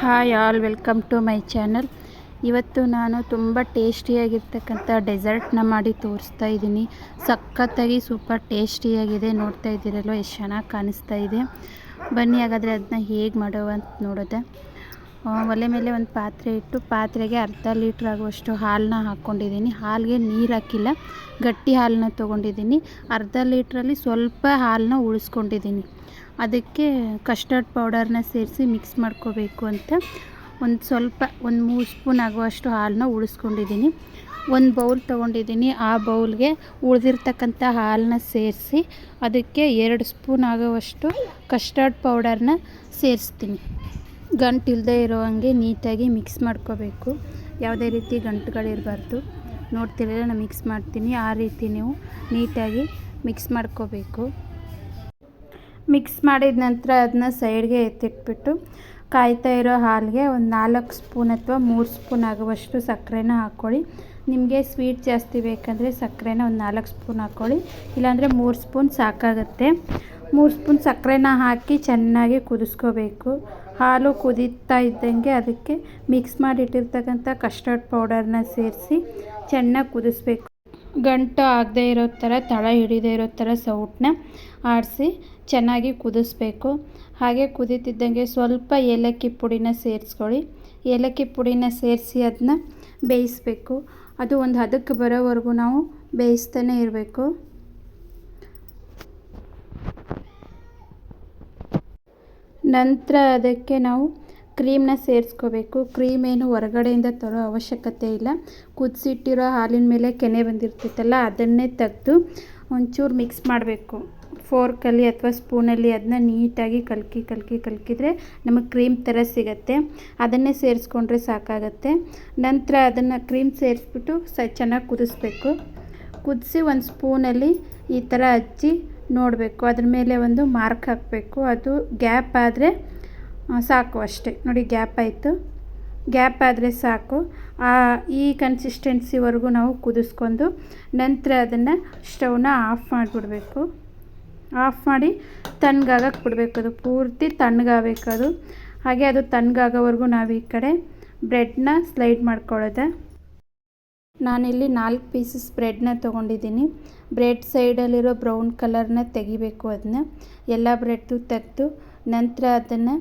Hi all welcome to my channel ಇವತ್ತು ನಾನು ತುಂಬ ಟೇಸ್ಟಿಯಾಗಿರ್ತಕ್ಕಂಥ ಡೆಸರ್ಟ್ನ ಮಾಡಿ ತೋರಿಸ್ತಾ ಇದ್ದೀನಿ. ಸಖತ್ತಾಗಿ ಸೂಪರ್ ಟೇಸ್ಟಿಯಾಗಿದೆ. ನೋಡ್ತಾ ಇದ್ದೀರಲ್ವ, ಎಷ್ಟು ಚೆನ್ನಾಗಿ ಕಾಣಿಸ್ತಾ ಇದೆ. ಬನ್ನಿ, ಹಾಗಾದರೆ ಅದನ್ನ ಹೇಗೆ ಮಾಡುವ ಅಂತ ನೋಡೋದೆ. ಒಲೆ ಮೇಲೆ ಒಂದು ಪಾತ್ರೆ ಇಟ್ಟು ಪಾತ್ರೆಗೆ ಅರ್ಧ ಲೀಟ್ರ್ ಆಗುವಷ್ಟು ಹಾಲನ್ನ ಹಾಕ್ಕೊಂಡಿದ್ದೀನಿ. ಹಾಲಿಗೆ ನೀರು ಹಾಕಿಲ್ಲ, ಗಟ್ಟಿ ಹಾಲನ್ನ ತೊಗೊಂಡಿದ್ದೀನಿ. ಅರ್ಧ ಲೀಟ್ರಲ್ಲಿ ಸ್ವಲ್ಪ ಹಾಲನ್ನ ಉಳಿಸ್ಕೊಂಡಿದ್ದೀನಿ. ಅದಕ್ಕೆ ಕಸ್ಟರ್ಡ್ ಪೌಡರ್ನ ಸೇರಿಸಿ ಮಿಕ್ಸ್ ಮಾಡ್ಕೋಬೇಕು ಅಂತ ಒಂದು ಸ್ವಲ್ಪ, ಒಂದು ಮೂರು ಸ್ಪೂನ್ ಆಗುವಷ್ಟು ಹಾಲನ್ನ ಉಳಿಸ್ಕೊಂಡಿದ್ದೀನಿ. ಒಂದು ಬೌಲ್ ತೊಗೊಂಡಿದ್ದೀನಿ. ಆ ಬೌಲ್ಗೆ ಉಳಿದಿರ್ತಕ್ಕಂಥ ಹಾಲನ್ನ ಸೇರಿಸಿ ಅದಕ್ಕೆ ಎರಡು ಸ್ಪೂನ್ ಆಗುವಷ್ಟು ಕಸ್ಟರ್ಡ್ ಪೌಡರ್ನ ಸೇರಿಸ್ತೀನಿ. ಗಂಟಿಲ್ಲದೆ ಇರೋ ಹಾಗೆ ನೀಟಾಗಿ ಮಿಕ್ಸ್ ಮಾಡ್ಕೋಬೇಕು. ಯಾವುದೇ ರೀತಿ ಗಂಟುಗಳಿರಬಾರ್ದು. ನೋಡ್ತಿರಲ್ಲ, ನಾನು ಮಿಕ್ಸ್ ಮಾಡ್ತೀನಿ. ಆ ರೀತಿ ನೀವು ನೀಟಾಗಿ ಮಿಕ್ಸ್ ಮಾಡ್ಕೋಬೇಕು. ಮಿಕ್ಸ್ ಮಾಡಿದ ನಂತರ ಅದನ್ನ ಸೈಡ್ಗೆ ಎತ್ತಿಟ್ಬಿಟ್ಟು ಕಾಯ್ತಾ ಇರೋ ಹಾಲಿಗೆ ಒಂದು ನಾಲ್ಕು ಸ್ಪೂನ್ ಅಥವಾ ಮೂರು ಸ್ಪೂನ್ ಆಗುವಷ್ಟು ಸಕ್ಕರೆನ ಹಾಕ್ಕೊಳ್ಳಿ. ನಿಮಗೆ ಸ್ವೀಟ್ ಜಾಸ್ತಿ ಬೇಕಂದರೆ ಸಕ್ಕರೆನ ಒಂದು ನಾಲ್ಕು ಸ್ಪೂನ್ ಹಾಕ್ಕೊಳ್ಳಿ. ಇಲ್ಲಾಂದರೆ ಮೂರು ಸ್ಪೂನ್ ಸಾಕಾಗುತ್ತೆ. ಮೂರು ಸ್ಪೂನ್ ಸಕ್ಕರೆನ ಹಾಕಿ ಚೆನ್ನಾಗಿ ಕುದಿಸ್ಕೋಬೇಕು. ಹಾಲು ಕುದೀತಾ ಇದ್ದಂಗೆ ಅದಕ್ಕೆ ಮಿಕ್ಸ್ ಮಾಡಿಟ್ಟಿರ್ತಕ್ಕಂಥ ಕಸ್ಟರ್ಡ್ ಪೌಡರ್ನ ಸೇರಿಸಿ ಚೆನ್ನಾಗಿ ಕುದಿಸ್ಬೇಕು. ಗಂಟು ಆಗದೆ ಇರೋ ಥರ, ತಳ ಹಿಡಿದೇ ಇರೋ ಥರ ಸೌಟನ್ನ ಆಡಿಸಿ ಚೆನ್ನಾಗಿ ಕುದಿಸ್ಬೇಕು. ಹಾಗೆ ಕುದೀತಿದ್ದಂಗೆ ಸ್ವಲ್ಪ ಏಲಕ್ಕಿ ಪುಡಿನ ಸೇರಿಸ್ಕೊಳ್ಳಿ. ಏಲಕ್ಕಿ ಪುಡಿನ ಸೇರಿಸಿ ಅದನ್ನ ಬೇಯಿಸ್ಬೇಕು. ಅದು ಒಂದು ಹದಕ್ಕೆ ಬರೋವರೆಗೂ ನಾವು ಬೇಯಿಸ್ತಾನೆ ಇರಬೇಕು. ನಂತರ ಅದಕ್ಕೆ ನಾವು ಕ್ರೀಮ್ನ ಸೇರಿಸ್ಕೋಬೇಕು. ಕ್ರೀಮ್ ಏನು ಹೊರಗಡೆಯಿಂದ ತರೋ ಅವಶ್ಯಕತೆ ಇಲ್ಲ. ಕುದಿಸಿಟ್ಟಿರೋ ಹಾಲಿನ ಮೇಲೆ ಕೆನೆ ಬಂದಿರ್ತೈತಲ್ಲ, ಅದನ್ನೇ ತೆಗೆದು ಒಂಚೂರು ಮಿಕ್ಸ್ ಮಾಡಬೇಕು. ಫೋರ್ಕಲ್ಲಿ ಅಥವಾ ಸ್ಪೂನಲ್ಲಿ ಅದನ್ನ ನೀಟಾಗಿ ಕಲ್ಕಿ ಕಲ್ಕಿ, ಕಲ್ಕಿದ್ರೆ ನಮಗೆ ಕ್ರೀಮ್ ಥರ ಸಿಗತ್ತೆ. ಅದನ್ನೇ ಸೇರಿಸ್ಕೊಂಡ್ರೆ ಸಾಕಾಗತ್ತೆ. ನಂತರ ಅದನ್ನು ಕ್ರೀಮ್ ಸೇರಿಸ್ಬಿಟ್ಟು ಸ, ಚೆನ್ನಾಗಿ ಕುದಿಸ್ಬೇಕು. ಕುದಿಸಿ ಒಂದು ಸ್ಪೂನಲ್ಲಿ ಈ ಥರ ಹಚ್ಚಿ ನೋಡಬೇಕು. ಅದ್ರ ಮೇಲೆ ಒಂದು ಮಾರ್ಕ್ ಹಾಕಬೇಕು. ಅದು ಗ್ಯಾಪ್ ಆದರೆ ಸಾಕು ಅಷ್ಟೇ. ನೋಡಿ, ಗ್ಯಾಪ್ ಆಯಿತು. ಗ್ಯಾಪ್ ಆದರೆ ಸಾಕು. ಆ, ಈ ಕನ್ಸಿಸ್ಟೆನ್ಸಿವರೆಗೂ ನಾವು ಕುದಿಸ್ಕೊಂಡು ನಂತರ ಅದನ್ನು ಸ್ಟವ್ನ ಆಫ್ ಮಾಡಿಬಿಡ್ಬೇಕು. ಆಫ್ ಮಾಡಿ ತಣ್ಣಗಾಗಕ್ಕೆ ಬಿಡಬೇಕು. ಅದು ಪೂರ್ತಿ ತಣ್ಣಗಾಗಬೇಕು ಅದು. ಹಾಗೆ ಅದು ತಣ್ಣಗಾಗೋವರೆಗೂ ನಾವು ಈ ಕಡೆ ಬ್ರೆಡ್ನ ಸ್ಲೈಡ್ ಮಾಡ್ಕೊಳ್ಳೋದೆ. ನಾನಿಲ್ಲಿ ನಾಲ್ಕು ಪೀಸಸ್ ಬ್ರೆಡ್ನ ತೊಗೊಂಡಿದ್ದೀನಿ. ಬ್ರೆಡ್ ಸೈಡಲ್ಲಿರೋ ಬ್ರೌನ್ ಕಲರ್ನ ತೆಗಿಬೇಕು ಅದನ್ನ ಎಲ್ಲ ಬ್ರೆಡ್ದು ತೆಗೆದು ನಂತರ ಅದನ್ನು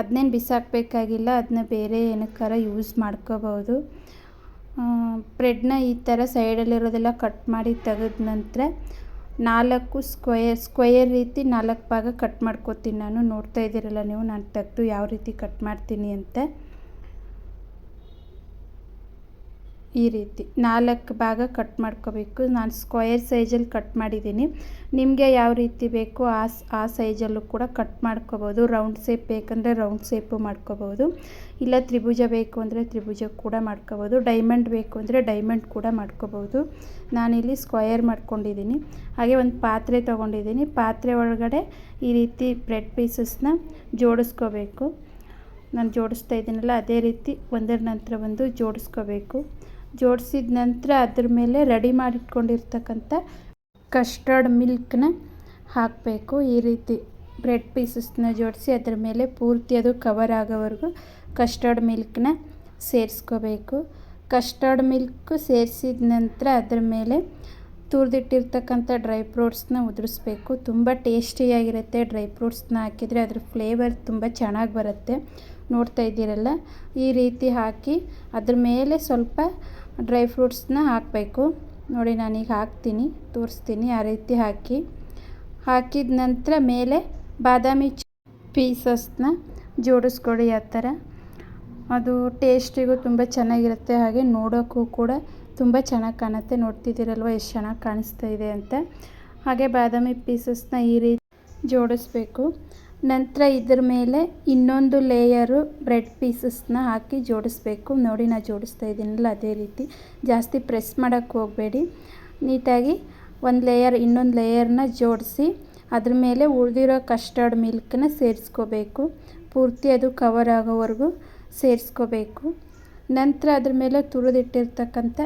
ಅದನ್ನೇನು ಬಿಸಾಕಬೇಕಾಗಿಲ್ಲ ಅದನ್ನ ಬೇರೆ ಏನಕ್ಕಾರ ಯೂಸ್ ಮಾಡ್ಕೋಬೋದು. ಬ್ರೆಡ್ನ ಈ ಥರ ಸೈಡಲ್ಲಿರೋದೆಲ್ಲ ಕಟ್ ಮಾಡಿ ತೆಗೆದ ನಂತರ ನಾಲ್ಕು ಸ್ಕ್ವಯರ್ ಸ್ಕ್ವಯರ್ ರೀತಿ ನಾಲ್ಕು ಭಾಗ ಕಟ್ ಮಾಡ್ಕೋತೀನಿ ನಾನು. ನೋಡ್ತಾ ಇದ್ದೀರಲ್ಲ ನೀವು, ನಾನು ತೆಗೆದು ಯಾವ ರೀತಿ ಕಟ್ ಮಾಡ್ತೀನಿ ಅಂತ. ಈ ರೀತಿ ನಾಲ್ಕು ಭಾಗ ಕಟ್ ಮಾಡ್ಕೋಬೇಕು. ನಾನು ಸ್ಕ್ವಯರ್ ಸೈಜಲ್ಲಿ ಕಟ್ ಮಾಡಿದ್ದೀನಿ. ನಿಮಗೆ ಯಾವ ರೀತಿ ಬೇಕೋ ಆ ಆ ಸೈಜಲ್ಲೂ ಕೂಡ ಕಟ್ ಮಾಡ್ಕೋಬೋದು. ರೌಂಡ್ ಶೇಪ್ ಬೇಕಂದರೆ ರೌಂಡ್ ಶೇಪು ಮಾಡ್ಕೋಬೋದು. ಇಲ್ಲ ತ್ರಿಭುಜ ಬೇಕು ಅಂದರೆ ತ್ರಿಭುಜ ಕೂಡ ಮಾಡ್ಕೋಬೋದು. ಡೈಮಂಡ್ ಬೇಕು ಅಂದರೆ ಡೈಮಂಡ್ ಕೂಡ ಮಾಡ್ಕೋಬೋದು. ನಾನಿಲ್ಲಿ ಸ್ಕ್ವಯರ್ ಮಾಡ್ಕೊಂಡಿದ್ದೀನಿ. ಹಾಗೆ ಒಂದು ಪಾತ್ರೆ ತೊಗೊಂಡಿದ್ದೀನಿ. ಪಾತ್ರೆ ಒಳಗಡೆ ಈ ರೀತಿ ಬ್ರೆಡ್ ಪೀಸಸ್ನ ಜೋಡಿಸ್ಕೋಬೇಕು. ನಾನು ಜೋಡಿಸ್ತಾ ಇದ್ದೀನಲ್ಲ, ಅದೇ ರೀತಿ ಒಂದರ ನಂತರ ಒಂದು ಜೋಡಿಸ್ಕೋಬೇಕು. ಜೋಡಿಸಿದ ನಂತರ ಅದ್ರ ಮೇಲೆ ರೆಡಿ ಮಾಡಿಟ್ಕೊಂಡಿರ್ತಕ್ಕಂಥ ಕಸ್ಟರ್ಡ್ ಮಿಲ್ಕ್ನ ಹಾಕಬೇಕು. ಈ ರೀತಿ ಬ್ರೆಡ್ ಪೀಸಸ್ನ ಜೋಡಿಸಿ ಅದ್ರ ಮೇಲೆ ಪೂರ್ತಿ ಅದು ಕವರ್ ಆಗೋವರೆಗೂ ಕಸ್ಟರ್ಡ್ ಮಿಲ್ಕ್ನ ಸೇರಿಸ್ಕೋಬೇಕು. ಕಸ್ಟರ್ಡ್ ಮಿಲ್ಕ್ ಸೇರಿಸಿದ ನಂತರ ಅದ್ರ ಮೇಲೆ ತುರಿದಿಟ್ಟಿರ್ತಕ್ಕಂಥ ಡ್ರೈ ಫ್ರೂಟ್ಸ್ನ ಉದುರಿಸ್ಬೇಕು. ತುಂಬ ಟೇಸ್ಟಿಯಾಗಿರುತ್ತೆ ಡ್ರೈ ಫ್ರೂಟ್ಸ್ನ ಹಾಕಿದರೆ ಅದ್ರ ಫ್ಲೇವರ್ ತುಂಬ ಚೆನ್ನಾಗಿ ಬರುತ್ತೆ. ನೋಡ್ತಾ ಇದ್ದೀರಲ್ಲ? ಈ ರೀತಿ ಹಾಕಿ ಅದ್ರ ಮೇಲೆ ಸ್ವಲ್ಪ ಡ್ರೈ ಫ್ರೂಟ್ಸ್ನ ಹಾಕಬೇಕು. ನೋಡಿ ನಾನೀಗ ಹಾಕ್ತೀನಿ, ತೋರಿಸ್ತೀನಿ ಆ ರೀತಿ ಹಾಕಿ. ಹಾಕಿದ ನಂತರ ಮೇಲೆ ಬಾದಾಮಿ ಪೀಸಸ್ನ ಜೋಡಿಸ್ಕೊಡಿ ಆ ಥರ. ಅದು ಟೇಸ್ಟಿಗೂ ತುಂಬ ಚೆನ್ನಾಗಿರುತ್ತೆ, ಹಾಗೆ ನೋಡೋಕ್ಕೂ ಕೂಡ ತುಂಬ ಚೆನ್ನಾಗಿ ಕಾಣುತ್ತೆ. ನೋಡ್ತಿದ್ದೀರಲ್ವ, ಎಷ್ಟು ಚೆನ್ನಾಗಿ ಕಾಣಿಸ್ತಾ ಇದೆ ಅಂತ. ಹಾಗೆ ಬಾದಾಮಿ ಪೀಸಸ್ನ ಈ ರೀತಿ ಜೋಡಿಸ್ಬೇಕು. ನಂತರ ಇದ್ರ ಮೇಲೆ ಇನ್ನೊಂದು ಲೇಯರು ಬ್ರೆಡ್ ಪೀಸಸ್ನ ಹಾಕಿ ಜೋಡಿಸ್ಬೇಕು. ನೋಡಿ ನಾನು ಜೋಡಿಸ್ತಾ ಇದ್ದೀನಲ್ಲ, ಅದೇ ರೀತಿ. ಜಾಸ್ತಿ ಪ್ರೆಸ್ ಮಾಡೋಕ್ಕೆ ಹೋಗಬೇಡಿ. ನೀಟಾಗಿ ಒಂದು ಲೇಯರ್ ಇನ್ನೊಂದು ಲೇಯರ್ನ ಜೋಡಿಸಿ, ಅದ್ರ ಮೇಲೆ ಉಳಿದಿರೋ ಕಸ್ಟರ್ಡ್ ಮಿಲ್ಕನ್ನ ಸೇರಿಸ್ಕೋಬೇಕು. ಪೂರ್ತಿ ಅದು ಕವರ್ ಆಗೋವರೆಗೂ ಸೇರಿಸ್ಕೋಬೇಕು. ನಂತರ ಅದ್ರ ಮೇಲೆ ತುರಿದಿಟ್ಟಿರ್ತಕ್ಕಂಥ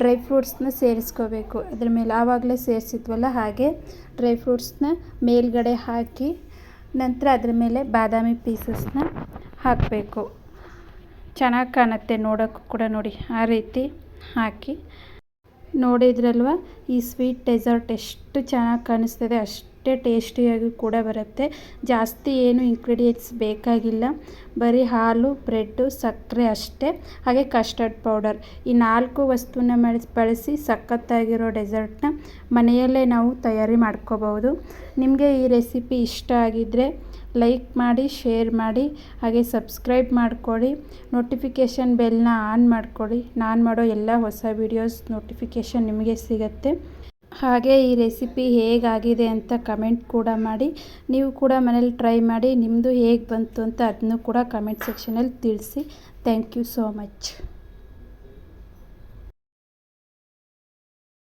ಡ್ರೈ ಫ್ರೂಟ್ಸ್ನ ಸೇರಿಸ್ಕೋಬೇಕು. ಅದ್ರ ಮೇಲೆ ಆವಾಗಲೇ ಸೇರಿಸಿದ್ವಲ್ಲ, ಹಾಗೆ ಡ್ರೈ ಫ್ರೂಟ್ಸ್ನ ಮೇಲ್ಗಡೆ ಹಾಕಿ ನಂತರ ಅದ್ರ ಮೇಲೆ ಬಾದಾಮಿ ಪೀಸಸ್ನ ಹಾಕಬೇಕು. ಚೆನ್ನಾಗಿ ಕಾಣುತ್ತೆ ನೋಡೋಕ್ಕೂ ಕೂಡ ನೋಡಿ, ಆ ರೀತಿ ಹಾಕಿ. ನೋಡಿದ್ರಲ್ವ, ಈ ಸ್ವೀಟ್ ಡೆಸರ್ಟ್ ಎಷ್ಟು ಚೆನ್ನಾಗಿ ಕಾಣಿಸ್ತದೆ ಅಷ್ಟೇ ಟೇಸ್ಟಿಯಾಗಿ ಕೂಡ ಬರುತ್ತೆ. ಜಾಸ್ತಿ ಏನು ಇಂಗ್ರೀಡಿಯೆಂಟ್ಸ್ ಬೇಕಾಗಿಲ್ಲ. ಬರೀ ಹಾಲು, ಬ್ರೆಡ್ಡು, ಸಕ್ಕರೆ ಅಷ್ಟೇ. ಹಾಗೆ ಕಸ್ಟರ್ಡ್ ಪೌಡರ್ ಈ ನಾಲ್ಕು ವಸ್ತುನ ಬಳಸಿ ಸಖತ್ತಾಗಿರೋ ಡೆಸರ್ಟ್ನ ಮನೆಯಲ್ಲೇ ನಾವು ತಯಾರಿ ಮಾಡ್ಕೋಬಹುದು. ನಿಮಗೆ ಈ ರೆಸಿಪಿ ಇಷ್ಟ ಆಗಿದ್ದರೆ ಲೈಕ್ ಮಾಡಿ ಶೇರ್ ಮಾಡಿ, ಹಾಗೆ ಸಬ್ಸ್ಕ್ರೈಬ್ ಮಾಡ್ಕೊಳ್ಳಿ ನೋಟಿಫಿಕೇಷನ್ ಬೆಲ್ನ ಆನ್ ಮಾಡ್ಕೊಳ್ಳಿ ನಾನು ಮಾಡೋ ಎಲ್ಲ ಹೊಸ ವೀಡಿಯೋಸ್ ನೋಟಿಫಿಕೇಷನ್ ನಿಮಗೆ ಸಿಗುತ್ತೆ. ಹಾಗೆ ಈ ರೆಸಿಪಿ ಹೇಗಾಗಿದೆ ಅಂತ ಕಮೆಂಟ್ ಕೂಡ ಮಾಡಿ. ನೀವು ಕೂಡ ಮನೇಲಿ ಟ್ರೈ ಮಾಡಿ. ನಿಮ್ಮದು ಹೇಗೆ ಬಂತು ಅಂತ ಅದನ್ನು ಕೂಡ ಕಮೆಂಟ್ ಸೆಕ್ಷನಲ್ಲಿ ತಿಳಿಸಿ. Thank you so much.